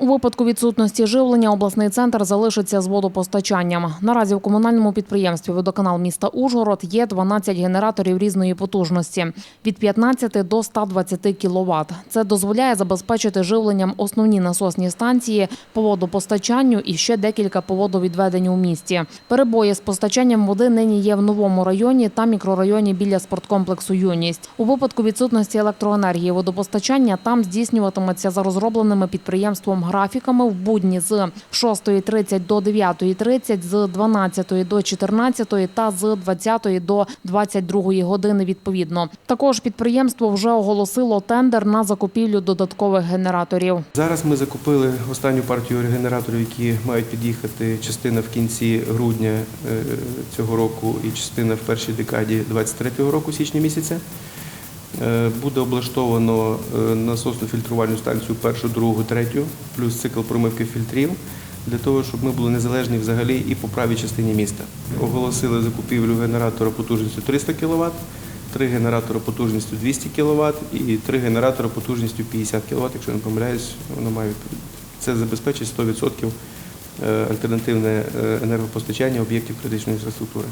У випадку відсутності живлення обласний центр залишиться з водопостачанням. Наразі в комунальному підприємстві водоканал міста Ужгород є 12 генераторів різної потужності від 15 до 120 кВт. Це дозволяє забезпечити живленням основні насосні станції по водопостачанню і ще декілька по водовідведенню у місті. Перебої з постачанням води нині є в новому районі та мікрорайоні біля спорткомплексу Юність. У випадку відсутності електроенергії водопостачання там здійснюватиметься за розробленими підприємством графіками в будні з 6.30 до 9.30, з 12 до 14 та з 20 до 22 години відповідно. Також підприємство вже оголосило тендер на закупівлю додаткових генераторів. Зараз ми закупили останню партію генераторів, які мають під'їхати частина в кінці грудня е, цього року і частина в першій декаді 23-го року, січня місяця. Е, Буде облаштовано е, насосну фільтрувальну станцію першу, другу, третю, плюс цикл промивки фільтрів, для того, щоб ми були незалежні взагалі і по правій частині міста. Оголосили закупівлю генератора потужністю 300 кВт, три генератори потужністю 200 кВт і три генератори потужністю 50 кВт, якщо не помиляюсь, воно має. Це забезпечить 100% е, альтернативне енергопостачання об'єктів критичної інфраструктури.